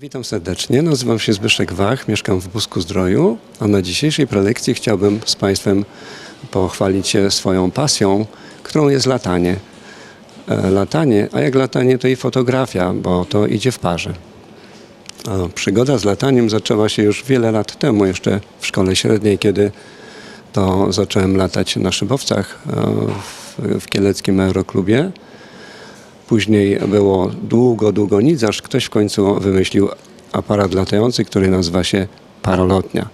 Witam serdecznie, nazywam się Zbyszek Wach, mieszkam w Busku Zdroju, a na dzisiejszej prelekcji chciałbym z Państwem pochwalić się swoją pasją, którą jest latanie. E, Latanie, a jak latanie to i fotografia, bo to idzie w parze. A przygoda z lataniem zaczęła się już wiele lat temu, jeszcze w szkole średniej, kiedy to zacząłem latać na szybowcach e, w, w Kieleckim Aeroklubie. Później było długo, długo nic, aż ktoś w końcu wymyślił aparat latający, który nazywa się parolotnia.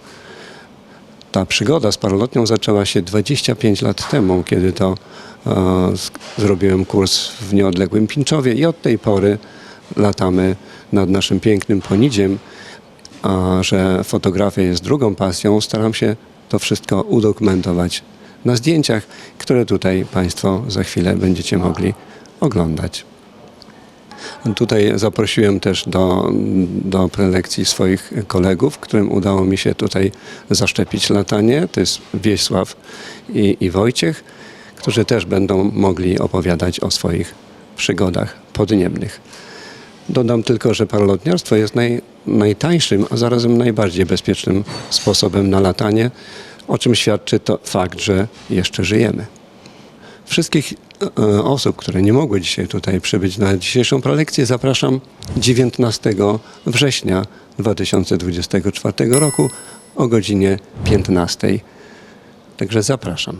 Ta przygoda z parolotnią zaczęła się 25 lat temu, kiedy to e, zrobiłem kurs w nieodległym Pińczowie i od tej pory latamy nad naszym pięknym Ponidziem. A że fotografia jest drugą pasją, staram się to wszystko udokumentować na zdjęciach, które tutaj Państwo za chwilę będziecie mogli oglądać. Tutaj zaprosiłem też do, do prelekcji swoich kolegów, którym udało mi się tutaj zaszczepić latanie. To jest Wiesław i, i Wojciech, którzy też będą mogli opowiadać o swoich przygodach podniebnych. Dodam tylko, że paralotniarstwo jest naj, najtańszym, a zarazem najbardziej bezpiecznym sposobem na latanie, o czym świadczy to fakt, że jeszcze żyjemy. Wszystkich osób, które nie mogły dzisiaj tutaj przybyć na dzisiejszą prelekcję, zapraszam 19 września 2024 roku o godzinie 15. Także zapraszam.